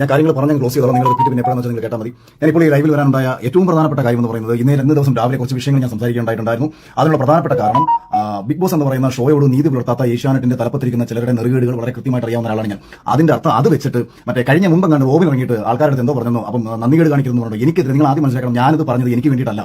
ഞാൻ കാര്യങ്ങൾ പറഞ്ഞ് ക്ലോസ് ചെയ്തോളാം. നിങ്ങൾ റിപ്പീറ്റ് പിന്നെ എപ്പോഴാണെന്ന് വെച്ചാൽ നിങ്ങൾ കേട്ടാൽ മതി. ഞാനിപ്പോൾ ഈ ലൈവിൽ വരാനുണ്ടായ ഏറ്റവും പ്രധാനപ്പെട്ട കാര്യം എന്ന് പറയുന്നത് ഇന്നേ രണ്ട് ദിവസം രാവിലെ കുറച്ച് വിഷയങ്ങൾ ഞാൻ സംസാരിക്കേണ്ടായിട്ടുണ്ടായിരുന്നു അതിനുള്ള പ്രധാനപ്പെട്ട കാരണം ബിഗ് ബോസ് എന്ന് പറയുന്ന ഷോയോട് നീതി പുലർത്താത്ത ഏഷ്യാനെറ്റിന്റെ തലപ്പത്തിരിക്കുന്ന ചിലരുടെ നെറുകേടുകൾ വളരെ കൃത്യമായിട്ട് അറിയാവുന്ന ഒരാളാണ് ഞാൻ. അതിന്റെ അർത്ഥം അത് വെച്ചിട്ട് മറ്റേ കഴിഞ്ഞ മുമ്പ് കണ്ട് റോബിൻ ഇറങ്ങിയിട്ട് ആൾക്കാരുടെ എന്തോ പറഞ്ഞു അപ്പം നന്ദികേട് കാണിക്കുന്നു പറഞ്ഞു. എനിക്കെതിരെ നിങ്ങൾ ആദ്യം മനസ്സിലാക്കണം. ഞാനത് പറഞ്ഞത് എനിക്ക് വേണ്ടിയിട്ടല്ല.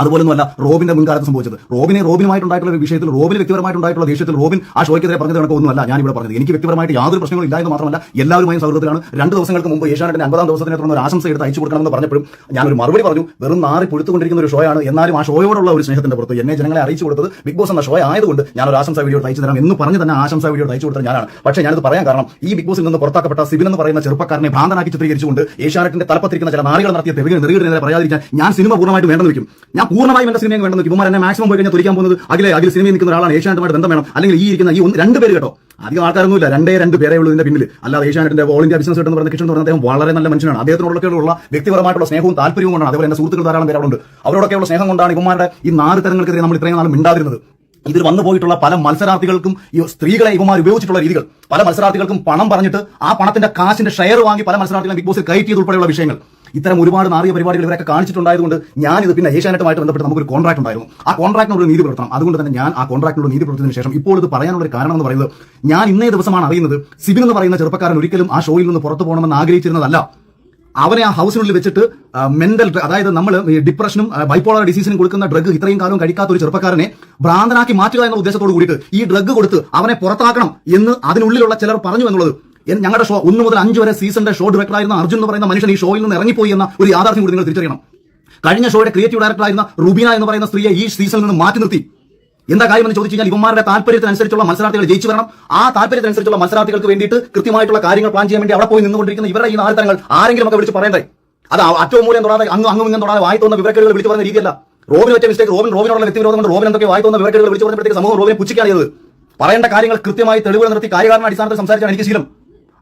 അതുപോലൊന്നുമല്ല റോബിന്റെ മുൻകാലത്ത് സംഭവിച്ചത്. റോബിനെ റോബിനുമായിട്ടുണ്ടായിട്ടുള്ള ഒരു വിഷയത്തിൽ റോബിന് വ്യക്തിപരമായിട്ടുണ്ടായിട്ടുള്ള ദേഷ്യത്തിൽ റോബിൻ ആ ഷോയ്ക്കെതിരെ പറഞ്ഞത് കണക്ക് ഒന്നുമല്ല. ഞാൻ ഇവിടെ പറഞ്ഞത്. എനിക്ക് വ്യക്തിപരമായിട്ട് യാതൊരു പ്രശ്നങ്ങളും ഇല്ല എന്ന് മാത്രമല്ല എല്ലാവരുമായും സൗഹൃദത്തിലാണ്. രണ്ട് ദിവസങ്ങൾക്ക് മുമ്പ് ഏഷ്യാനെറ്റിന്റെ അമ്പതാം ദിവസത്തിനെ തുടർന്ന് ഒരു ആശംസ എടുത്ത് അയച്ചു കൊടുക്കണമെന്ന് പറഞ്ഞപ്പോഴും ഞാൻ ഒരു മറുപടി പറഞ്ഞു. വെറും നാറി പൊഴുത്തുകൊണ്ടിരിക്കുന്ന ഒരു ഷോയാണ്. എന്നാലും ആ ഷോയോടുള്ള ഒരു സ്നേഹത്തിന്റെ പുറത്ത് എന്നെ ജനങ്ങളെ അറിയിച്ചു കൊടുത്തത് ബിഗ് ബോസ് എന്ന ഷോ ആയതുകൊണ്ട് ഞാൻ ഒരു ആശംസ വീഡിയോ അയച്ചു തരാം എന്ന് പറഞ്ഞ് തന്നെ ആശംസ വീഡിയോ അയച്ചു കൊടുത്തത് ഞാനാണ്. പക്ഷേ ഞാനത് പറയാൻ കാരണം ഈ ബിഗ് ബോസിൽ നിന്ന് പുറത്താക്കപ്പെട്ട സിബിൻ എന്ന് പറയുന്ന ചെറുപ്പക്കാരനെ ഭ്രാന്തനാക്കി ചിത്രീകരിച്ചുകൊണ്ട് ഏഷ്യാനെറ്റിന്റെ തലപ്പത്തിരിക്കുന്ന ചില നാളുകൾ നടത്തിയ തെളിവ് നെറുകിടുന്നതിനെ പറയാതിരിക്കാൻ ഞാൻ സിനിമ പൂർണമായിട്ട് വേണ്ടെന്ന് വയ്ക്കും. ഞാൻ പൂർണമായും എന്റെ സിനിമയും വെക്കും ഇവന്മാർ എന്നെ മാക്സിമം പോയി കഴിഞ്ഞാൽ തുരിക്കാൻ പോകുന്നത് അഖിലെ അഖിൽ സിനിമയിൽ നിൽക്കുന്ന ഒരാളാണ്. ഏഷ്യാനെറ്റുമായിട്ട് ബന്ധം വേണം. അല്ലെങ്കിൽ ഈ ഇരിക്കുന്ന ഈ രണ്ട് പേര് കേട്ടോ. അധികം ആൾക്കാരൊന്നുമില്ല. രണ്ടേ രണ്ട് പേരേ ഉള്ളൂ ഇതിന്റെ പിന്നിൽ അല്ലാതെ ഏഷ്യാനെറ്റിന്റെ ഓൾ ഇന്ത്യ ബിസിനസ് എന്ന് പറഞ്ഞ എന്ന് പറയുന്ന അദ്ദേഹം വളരെ നല്ല മനുഷ്യനാണ്. അദ്ദേഹത്തിനോടൊക്കെയുള്ള വ്യക്തിപരമായിട്ടുള്ള സ്നേഹവും താല്പര്യവും കൊണ്ടാണ് അതുപോലെ എന്റെ സുഹൃത്തുക്കൾ ധാരാളം പേരുണ്ട് അവരോടൊക്കെയുള്ള സ്നേഹം കൊണ്ടാണ് ഇവന്മാരുടെ ഈ നാല് തരങ്ങൾക്കെതിരെ നമ്മൾ ഇത്രയും നാളും മിണ്ടാതിരുന്നത്. ഇതിൽ വന്നു പോയിട്ടുള്ള പല മത്സരാർത്ഥികൾക്കും ഈ സ്ത്രീകളെ ഇവന്മാർ ഉപയോഗിച്ചിട്ടുള്ള രീതികൾ പല മത്സരാർത്ഥികൾക്കും പണം പറഞ്ഞിട്ട് ആ പണത്തിന്റെ കാശിന്റെ ഷെയർ വാങ്ങി പല മത്സരാർത്ഥികളും ബിഗ് ബോസിൽ കയറ്റിയത് ഉൾപ്പെടെയുള്ള വിഷയങ്ങൾ. ഇത്തരം ഒരുപാട് നാറിയ പരിപാടികൾ ഇവരൊക്കെ കാണിച്ചിട്ടുണ്ടായതുകൊണ്ട് ഞാൻ ഇത് പിന്നെ ഏഷ്യാനെറ്റുമായിട്ട് ബന്ധപ്പെട്ട് നമുക്കൊരു കോൺട്രാക്ട് ഉണ്ടായിരുന്നു. ആ കോൺട്രാക്ടിനോട് നീതി പുലർത്തണം. അതുകൊണ്ട് തന്നെ ഞാൻ ആ കോൺട്രാക്ടിനോട് നീതി പുലർത്തിയതിനു ശേഷം ഇപ്പോൾ ഇത് പറയാനുള്ള ഒരു കാരണം എന്ന് പറയുന്നത് ഞാൻ ഇന്നേ ദിവസമാണ് അറിയുന്നത് സിബിൻ എന്ന് പറയുന്ന ചെറുപ്പക്കാരൻ ഒരിക്കലും ആ ഷോയിൽ നിന്ന് പുറത്തു പോകണമെന്ന് ആഗ്രഹിച്ചിരുന്നതല്ല. അവനെ ആ ഹൗസിനുള്ളിൽ വെച്ചിട്ട് മെന്റൽ അതായത് നമ്മൾ ഡിപ്രഷനും ബൈപ്പോളർ ഡിസീസിനും കൊടുക്കുന്ന ഡ്രഗ് ഇത്രയും കാലം കഴിക്കാത്ത ഒരു ചെറുപ്പക്കാരനെ ഭ്രാന്തനാക്കി മാറ്റുക എന്ന ഉദ്ദേശത്തോട് കൂടിയിട്ട് ഈ ഡ്രഗ് കൊടുത്ത് അവനെ പുറത്താക്കണം എന്ന് അതിനുള്ളിലുള്ള ചിലർ പറഞ്ഞു എന്നുള്ളത് ഞങ്ങളുടെ ഷോ ഒന്ന് മുതൽ അഞ്ച് വരെ സീസണിന്റെ ഷോ ഡയറക്ടറായിരുന്ന അർജുൻ എന്ന് പറയുന്ന മനുഷ്യൻ ഈ ഷോയിൽ നിന്ന് ഇറങ്ങിപ്പോയി എന്ന ഒരു യാഥാർത്ഥ്യം കൂടി നിങ്ങൾ തിരിച്ചറിയണം. കഴിഞ്ഞ ഷോയുടെ ക്രിയേറ്റീവ് ഡയറക്ടറായിരുന്ന റുബീന എന്ന് പറയുന്ന സ്ത്രീയെ ഈ സീസണിൽ നിന്ന് മാറ്റി നിർത്തി. എന്താ കാര്യം എന്ന് ചോദിച്ചു കഴിഞ്ഞാൽ ഇവന്മാരുടെ താല്പര്യത്തിനനുസരിച്ചുള്ള മത്സരാർത്ഥികൾ ജയിച്ചു വരണം. ആ താല്പര്യത്തിനനുസരിച്ചുള്ള മത്സരാർത്ഥികൾക്ക് വേണ്ടിയിട്ട് കൃത്യമായിട്ടുള്ള കാര്യങ്ങൾ പ്ലാൻ ചെയ്യാൻ വേണ്ടി അവിടെ പോയി നിന്നുകൊണ്ടിരിക്കുന്ന ഇവരുടെ ഈ നാല് തരങ്ങൾ ആരെങ്കിലും ഒക്കെ വിളിച്ച് പറയണ്ടേ? അത് അറ്റവും മൂലം തൊടാതെ അങ്ങ് അങ്ങും ഇങ്ങനെ തൊടാതെ വായി തോന്നുന്ന വിവരക്കേടുകൾ വിളിച്ചു പറയുന്ന രീതിയല്ല. റോബിൻ വെച്ച മിസ്റ്റേക്ക് റോബിൻ റോബിനോടുള്ള വ്യക്തിവിരോധം കൊണ്ട് റോബിൻ എന്തൊക്കെ വായി തോന്നുന്ന വിവരക്കേടുകൾ വിളിച്ചു പറഞ്ഞപ്പോഴത്തേക്ക് സമൂഹം റോബിനെ പുച്ഛിക്കാണ് പറയേണ്ട കാര്യങ്ങൾ കൃത്യമായി തെളിവുകൾ നിർത്തി കാര്യകാരണ അടിസ്ഥാനത്തിൽ സംസാരിച്ചാണ് എനിക്ക് ശീലം.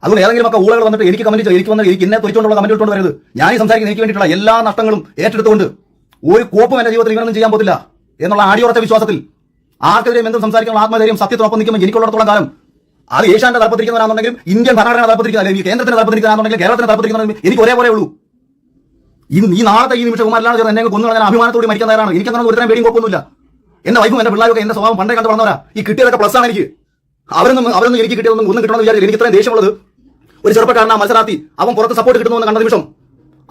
അതുകൊണ്ട് ഏതെങ്കിലും ഒക്കെ ഊളകൾ വന്നിട്ട് എനിക്ക് കമന്റ് എനിക്ക് വന്നിട്ട് എനിക്ക് എന്നെ തൊഴിച്ചുകൊണ്ടുള്ള കമന്റ് ഇട്ടുകൊണ്ട് വരരുത്. ഞാൻ ഈ സംസാരിക്കുന്ന എനിക്ക് വേണ്ടിയിട്ടുള്ള എല്ലാ നഷ്ടങ്ങളും ഏറ്റെടുത്തുകൊണ്ട് ഒരു കോപ്പും എന്റെ ജീവിതത്തിൽ ഇങ്ങനൊന്നും ചെയ്യാൻ പറ്റില്ല എന്നുള്ള ആടിയുറച്ച വിശ്വാസത്തിൽ ആർക്കെതിരെയും എന്തും സംസാരിക്കാനുള്ള ആത്മധൈര്യം സത്യത്തിനൊപ്പം നിൽക്കുമ്പോൾ എനിക്കുള്ളിടത്തോളം കാലം അത് ഏഷ്യാന്റെ തലപ്പത്തിരിക്കുന്നവരാണെന്നുണ്ടെങ്കിലും ഇന്ത്യൻ ഭരണഘടന തലപ്പത്തിരിക്കുന്ന അല്ലെങ്കിൽ കേന്ദ്രത്തിന്റെ തലപ്പത്തിരിക്കുന്നതാണെന്നുണ്ടെങ്കിൽ കേരളത്തിന് തലപ്പത്തിരിക്കുന്ന എനിക്ക് ഒരേപോലെ ഉള്ളൂ. ഈ നാളത്തെ ഈ നിമിഷം കുമാരനാണ് ചേർന്ന് എന്നെ കൊന്നു ഞാൻ അഭിമാനത്തോടെ മരിക്കാൻ തയ്യാറാണ്. എനിക്ക് അങ്ങനെ ഒരുത്തരം പേടിയും കുഴപ്പമൊന്നുമില്ല എന്റെ വൈഫും എന്റെ പിള്ളേരൊക്കെ എന്റെ സ്വഭാവം പണ്ടേ കണ്ടു പറഞ്ഞവരാ ഈ കിട്ടിയതൊക്കെ പ്ലസ് ആണ് എനിക്ക്. അവരൊന്നും അവരൊന്നും എനിക്ക് കിട്ടിയതൊന്നും ഒന്നും കിട്ടണമെന്ന് വിചാരിച്ചു എനിക്ക് ഇത്രയും ദേഷ്യമുള്ളത് ഒരു ചെറുപ്പക്കാരനാ മത്സരാർത്ഥി അവൻ പുറത്ത് സപ്പോർട്ട് കിട്ടുന്നു കണ്ട നിമിഷം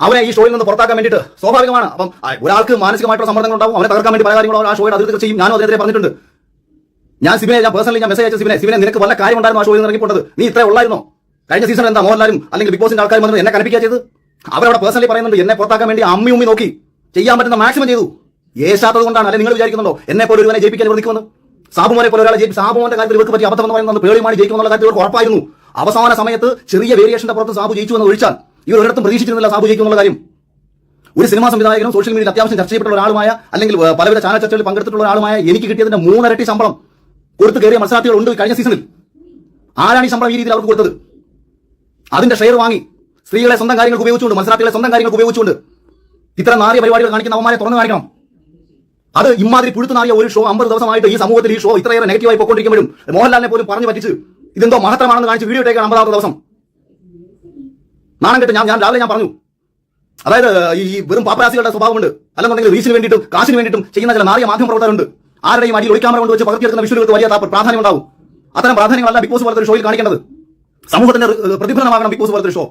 അവനെ ഈ ഷോയിൽ നിന്ന് പുറത്താക്കാൻ വേണ്ടിയിട്ട് സ്വാഭാവികമാണ്. അപ്പം ഒരാൾക്ക് മാനസികമായിട്ടുള്ള സമ്മർദ്ദങ്ങൾ ഉണ്ടാവും അവനെ തകർക്കാൻ വേണ്ടി പല കാര്യങ്ങളും ആ ഷോയുടെ അതിർത്തി ചെയ്യും. ഞാനും അതിനെതിരെ പറഞ്ഞിട്ടുണ്ട്. ഞാൻ സിബിനെ ഞാൻ പേഴ്സണലി ഞാൻ മെസ്സേജ് അയച്ച സിബിനെ സിബിനെ നിനക്ക് വല്ല കാര്യം ഉണ്ടായിരുന്നു ആ ഷോയിൽ നിന്ന് ഇറങ്ങിപ്പോട്ടത് നീ ഇത്ര ഉള്ളായിരുന്നോ? കഴിഞ്ഞ സീസൺ എന്താ മോഹൻലാലും അല്ലെങ്കിൽ ബിഗ് ബോസിന്റെ ആൾക്കാർ വന്നത് എന്നെ കനപ്പിക്കുക ചെയ്ത് അവരവിടെ പേഴ്സണലി പറയുന്നുണ്ട് എന്നെ പുറത്താക്കാൻ വേണ്ടി അമ്മി ഉമ്മി നോക്കി. ചെയ്യാൻ പറ്റുന്ന മാക്സിമം ചെയ്തു. ഏശാത്തത് കൊണ്ടാണ്. അല്ലെങ്കിൽ നിങ്ങൾ വിചാരിക്കുന്നുണ്ടോ? എന്നെ പോലെ ഒരുവനെ ജയിപ്പിക്കാൻ ഇവർ സാബുമാരെ പോലെ ഒരാളെ ജയിപ്പിച്ച് സാബുമോന്റെ കാര്യത്തിൽ ഇവർക്ക് പറ്റി അബദ്ധം എന്ന് പറയുന്നത് പേടിയുമാണ് ജയിക്കുമെന്നുള്ള കാര്യത്തിൽ ഇവർക്ക് ഉറപ്പായിരുന്നു. അവസാന സമയത്ത് ചെറിയ വേരിയേഷന്റെ പുറത്ത് സാബു ജയിച്ചു എന്ന് ഒഴിച്ചാൽ ഇവർ ഒരിടത്തും പ്രതീക്ഷിച്ചിരുന്നില്ല സാബു ജയിക്കുന്നുള്ള കാര്യം. ഒരു സിനിമാ സംവിധായകനും സോഷ്യൽ മീഡിയയിൽ അത്യാവശ്യം ചർച്ച ചെയ്യപ്പെട്ട ഒരാളുമായ അല്ലെങ്കിൽ പലവിധ ചാനൽ ചർച്ചകളിൽ പങ്കെടുത്തിട്ടുള്ള ഒരാളുമായ എനിക്ക് കിട്ടിയതിന്റെ മൂന്നരട്ടി ശമ്പളം കൊടുത്തു കയറിയ മത്സരാർത്ഥികൾ ഉണ്ട് കഴിഞ്ഞ സീസണിൽ. ആരാണ് ഈ ശമ്പളം ഈ രീതിയിൽ അവർക്ക് കൊടുത്തത്? അതിന്റെ ഷെയർ വാങ്ങി സ്ത്രീകളെ സ്വന്തം കാര്യങ്ങൾ ഉപയോഗിച്ചുകൊണ്ട് മത്സരാർത്ഥികളെ സ്വന്തം കാര്യങ്ങൾ ഉപയോഗിച്ചുകൊണ്ട് ഇത്തരം നാറിയ പരിപാടികൾ കാണിക്കുന്ന അവന്മാരെ തുറന്നു കാണിക്കണം. അത് ഇമാതിരി പുഴുത്തു നാറിയ ഒരു ഷോ അമ്പത് ദിവസമായിട്ട് ഈ സമൂഹത്തിൽ ഈ ഷോ ഇത്രയേറെ നെഗറ്റീവായി പോയിക്കൊണ്ടിരിക്കുമ്പോഴും മോഹൻലാലിനെ പോലും പറഞ്ഞു പറ്റിച്ച് ഇതെന്തോ മഹത്തരമാണെന്ന് കാണിച്ച് വീഡിയോ ഇട്ടേക്കാണ് അമ്പതാമത്തെ ദിവസം. നാണം കെട്ട് ഞാൻ ഞാൻ രാവിലെ ഞാൻ പറഞ്ഞു. അതായത് ഈ വെറും പാപ്പരാസികളുടെ സ്വഭാവമുണ്ട്. അല്ലെന്നുണ്ടെങ്കിൽ റീച്ചിന് വേണ്ടിയിട്ടും കാശിന് വേണ്ടിയിട്ടും ചെയ്യുന്ന ചില നാറിയ മാധ്യമ പ്രവർത്തകരുണ്ട്. ആരുടെയും അടിയിൽ ഒളിക്യാമറ കൊണ്ട് വെച്ച് പകർത്തിയെടുക്കുന്ന വിഷുകൾക്ക് വലിയ പ്രാധാന്യം ഉണ്ടാവും അത്തരം പ്രാധാന്യങ്ങളല്ല ബിഗ് ബോസ് പോലത്തെ ഒരു ഷോയിൽ കാണിക്കേണ്ടത്. സമൂഹത്തിന്റെ പ്രതിഫലനമാകണം ബിഗ് ബോസ് പോലത്തെ ഒരു ഷോ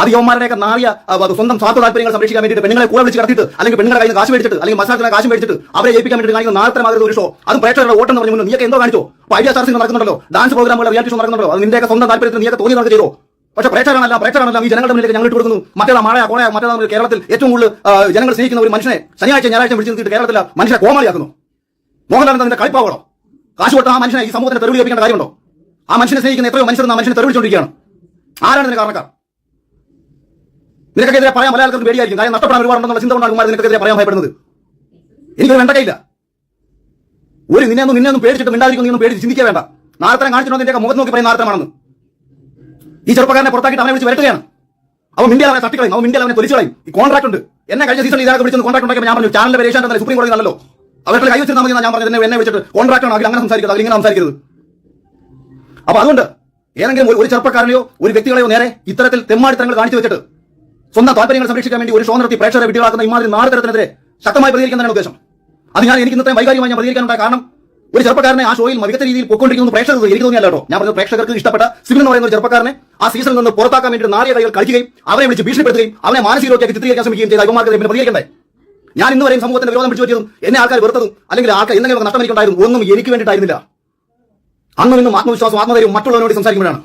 അത് യവന്മാരുടെയൊക്കെ നാറിയ സ്വന്തം സ്വാർത്ഥ താല്പര്യങ്ങൾ സംരക്ഷിക്കാൻ വേണ്ടി പെണ്ണുങ്ങളെ കൂടെ വിളിച്ച് കടത്തിയിട്ട് അല്ലെങ്കിൽ പെണ്ണുകളെ കയ്യിൽ കാശ് മേടിച്ചിട്ട് അല്ലെങ്കിൽ മത്സരത്തിന് കാശ് മേടിച്ചിട്ട് അവരെ ജയിപ്പിക്കാൻ വേണ്ടി കാണിക്കുന്ന മാത്രം ഒരു ഷോ. അത് പ്രേക്ഷകരുടെ ഓട്ടം എന്ന് പറഞ്ഞു നീയൊക്കെ എന്തോ കാണിച്ചോ? പൈസ ഐഡിയ നടക്കുന്നുണ്ടോ ഡാൻസ് പ്രോഗ്രാമുകൾ റിയാലിറ്റി ഷോ നടക്കുന്നുണ്ടല്ലോ. അത് നിന്റെയൊക്കെ സ്വന്തം താല്പര്യത്തിന് നീയൊക്കെ തോന്നി നടക്കുക ചെയ്തോ? പക്ഷേ പ്രേക്ഷകരാണല്ല പ്രേക്ഷകരാണല്ല ഈ ജനങ്ങളുടെ മുന്നിലേക്ക് ഞങ്ങൾ ഇട്ട് കൊടുക്കുന്നു മറ്റേതാ മഴ കോണ മറ്റേതാ കേരളത്തിൽ ഏറ്റവും കൂടുതൽ ജനങ്ങൾ സ്നേഹിക്കുന്ന ഒരു മനുഷ്യനെ ശനിയാഴ്ച ഞായറാഴ്ച വിളിച്ചു നിർത്തിയിട്ട് കേരളത്തിലെ മനുഷ്യനെ കോമാളിയാക്കുന്നു. മോഹൻലാൽ എന്താ നിന്റെ കളിപ്പാവളോ? കാശ് കൊടുത്ത ആ മനുഷ്യനെ ഈ സമൂഹത്തിന് തെരുവിളിപ്പിക്കേണ്ട കാര്യമുണ്ടോ? ആ മനുഷ്യനെ സ്നേഹിക്കുന്ന എത്രയോ മനുഷ്യർ ആ മനുഷ്യനെ തെരുവിളിച്ചുകൊണ്ടിരിക്കുകയാണ് ആരാണ് ഇതിന് കാരണക്കാർ? നിനക്കെതിരെ പറയാൻ പല ആൾക്കാർക്ക് പേടിയായിരിക്കും. കാര്യം നഷ്ടപ്പെടാൻ ഒരുപാടുണ്ടെന്നുള്ള ചിന്ത കൊണ്ടാണ് കുമാരൻ നിനക്കെതിരെ പറയാൻ ഭയപ്പെടുന്നത്. എനിക്കൊരു വെണ്ടക്കയില്ല. ഒരു നിന്നെ ഒന്നും നിന്നെ ഒന്നും പേടിച്ചിട്ട് മിണ്ടാതിരിക്കും നീ പേടിച്ച് ചിന്തിക്കാൻ വേണ്ട. നാളത്തരം കാണിച്ചിട്ടുണ്ട് നിന്റെ മുഖത്ത് നോക്കി പറയുന്ന നാളത്തരമാണെന്ന് ഈ ചെറുപ്പക്കാരനെ പുറത്താക്കിയിട്ട് അവനെ വിളിച്ച് വരട്ടുകയാണ് അവൻ മിണ്ടിയാൽ തട്ടിക്കളയും. അവൻ മിണ്ടിയാൽ അവനെ തൊലിച്ചു കളയും. ഈ കോൺട്രാക്ട് ഉണ്ട്. എന്നെ കഴിഞ്ഞ സീസൺ ഇതാകെ വിളിച്ചത് കോൺട്രാക്ട് ഉണ്ടാക്കി ഞാൻ പറഞ്ഞു ചാനലിന്റെ പരീക്ഷ സുപ്രീം കോടതി നല്ലല്ലോ അവരുടെ കൈ വെച്ചിരുന്നാൽ മതി ഞാൻ പറഞ്ഞത്. എന്നെ വെച്ചിട്ട് കോൺട്രാക്ട് ആണ് അങ്ങനെ സംസാരിക്കുന്നത് അതിൽ ഇങ്ങനെ അപ്പൊ അതുകൊണ്ട് ഏതെങ്കിലും ഒരു ചെറുപ്പക്കാരനെയോ ഒരു വ്യക്തികളെയോ നേരെ ഇത്തരത്തിൽ തെമ്മാടിത്തരങ്ങൾ കാണിച്ചു വെച്ചിട്ട് സ്വന്തം താല്പര്യങ്ങൾ സംരക്ഷിക്കാൻ വേണ്ടി ഒരു ഷോ നടത്തി പ്രേക്ഷകരെ വിട്ടുകളാക്കുന്ന ഇമാതിരി നാല് തരത്തിനെതിരെ ശക്തമായി പ്രതികരിക്കുന്നതാണ് ഉദ്ദേശം. അത് ഞാൻ എനിക്ക് ഇന്നത്തെ വൈകാരികമായി ഞാൻ പ്രതികരിക്കാനുണ്ടായ കാരണം ഒരു ചെറുപ്പക്കാരനെ ആ ഷോയിൽ മികച്ച രീതിയിൽ പൊക്കൊണ്ടിരിക്കുന്നു പ്രേക്ഷകർ എനിക്ക് തോന്നിയല്ല ഞാൻ പറഞ്ഞത് പ്രേക്ഷകർക്ക് ഇഷ്ടപ്പെട്ട സിവിൽ എന്ന് പറയുന്ന ഒരു ചെറുപ്പക്കാരനെ ആ സീസണിൽ നിന്ന് പുറത്താക്കാൻ വേണ്ടി നാറിയ കൈകൾ കളിക്കുകയും അവനെ വിളിച്ച് ഭീഷണിപ്പെടുത്തുകയും അവനെ മാനസികരോഗ്യമാക്കി ചിത്രീകരിക്കാൻ ശ്രമിക്കുകയും ചെയ്ത ഇവന്മാർക്ക് പിന്നെ പ്രതികരിക്കണ്ടേ? ഞാൻ ഇന്ന് വരെയും സമൂഹത്തിന്റെ വിരോധം പിടിച്ചു പറ്റിയതും എന്നെ ആൾക്കാർ വെറുത്തതും അല്ലെങ്കിൽ ആൾക്കാർ എന്തെങ്കിലും നഷ്ടം ഒന്നും എനിക്ക് വേണ്ടിയിട്ടായിരുന്നില്ല. അന്നും ഇന്നും ആത്മവിശ്വാസം ആത്മധൈര്യം മറ്റുള്ളവരോട് സംസാരിക്കുമ്പോഴാണ്.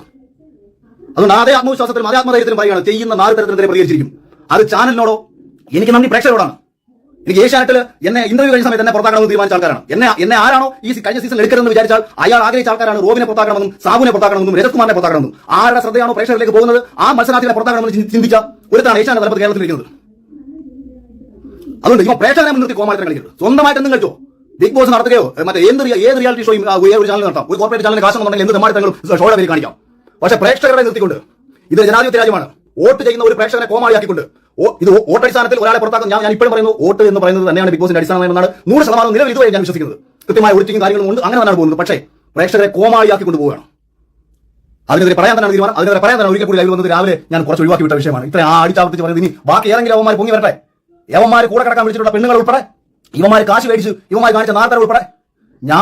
അതുകൊണ്ട് അതേ ആത്മവിശ്വാസത്തിലും അതേ ആത്മധൈര്യത്തിലും പറയുകയാണ് ചെയ്യുന്ന നാല് തരത്തിനെതിരെ പ്രതികരിച്ചിരിക്കും. അത് ചാനലിനോടോ എനിക്ക് നന്ദി പ്രേക്ഷകരോടാണ്. എനിക്ക് ഏഷ്യാനെറ്റിൽ എന്നെ ഇന്റർവ്യൂ കഴിഞ്ഞ സമയത്ത് എന്നെ പുറത്താക്കണമെന്ന് തീരുമാനിച്ച ആൾക്കാരാണ്. എന്നെ എന്നെ ആരാണോ ഈ കഴിഞ്ഞ സീസൺ എടുക്കരുതെന്ന് വിചാരിച്ചാൽ അയാൾ ആഗ്രഹിച്ച ആൾക്കാരാണ് റോബിനെ പുറത്താക്കണമെന്നും സാബുനെ പുറത്താക്കണമെന്നും രജത് കുമാറിനെ പുറത്താക്കണമെന്നും. ആരുടെ ശ്രദ്ധയാണോ പ്രേക്ഷകരിലേക്ക് പോകുന്നത് ആ മത്സരാർത്ഥികളെ പുറത്താക്കണമെന്ന് ചിന്തി- ചിന്തിച്ച ഒരുത്താണ് ഏഷ്യാനെറ്റ് തലപ്പത്ത് കേരളത്തിലിരിക്കുന്നത് അതുകൊണ്ട് ഇപ്പൊ പ്രേക്ഷകരെ മുൻനിർത്തി കോമാളിത്തരം കളിക്കരുത് സ്വന്തമായിട്ട് എന്തും കളിച്ചോ ബിഗ് ബോസ് നടത്തുകയോ? മറ്റേ ഏത് ഏത് റിയാലിറ്റി ഷോയും ഒരു ചാനൽ നടത്താം? ഒരു കോർപ്പറേറ്റ് ചാനലിന് കാശുണ്ടെങ്കിൽ എന്ത് തെമ്മാടിത്തങ്ങളും ഷോയുടെ പേര് കാണിക്കാം. പക്ഷേ പ്രേക്ഷകരെ നിർത്തിക്കൊണ്ട്. ഇത് ജനാധിപത്യ രാജ്യമാണ്. വോട്ട് ചെയ്യുന്ന ഒരു പ്രേക്ഷകനെ കോമാളിയാക്കിക്കൊണ്ട്. ഇത് വോട്ടടിസ്ഥാനത്തിൽ ഒരാളെ പുറത്താക്കും ഞാൻ ഇപ്പോഴും പറയുന്നു വോട്ട് എന്ന് പറയുന്നത് തന്നെയാണ് ബിഗ് ബോസിന്റെ അടിസ്ഥാനം എന്നാണ് നൂറ് ശതമാനം നിലവിൽ ഇതുവരെ ഞാൻ വിശ്വസിക്കുന്നത്. കൃത്യമായ ഒഴിച്ചിങ് കാര്യങ്ങളും ഉണ്ട് അങ്ങനെ തന്നെയാണ് പോകുന്നത്. പക്ഷേ പ്രേക്ഷകരെ കോമാളിയാക്കി കൊണ്ടുപോവുകയാണ് അതിനെതിരെ പറയാൻ തന്നെ തീരുമാനം. അതിനെതിരെ പറയാൻ തന്നെ ഒരിക്കൽ കൂടി ലൈവ് വന്നത് രാവിലെ ഞാൻ കുറച്ച് ഒഴിവാക്കി വിട്ട വിഷയമാണ്. ഇത്ര ആ അടിച്ചാവർത്തിച്ച് പറയുന്നത്. ഇനി ബാക്കി ഏതെങ്കിലും അവന്മാർ പൊങ്ങി വരട്ടെ. യവന്മാർ കൂടെ കിടക്കാൻ വിളിച്ചിട്ടുള്ള പെണ്ണുങ്ങൾ ഉൾപ്പെടെ ഇവന്മാർ കാശ് മേടിച്ച് ഇവന്മാർ കാണിച്ച നാട്ടർ ഉൾപ്പെടെ ഞാൻ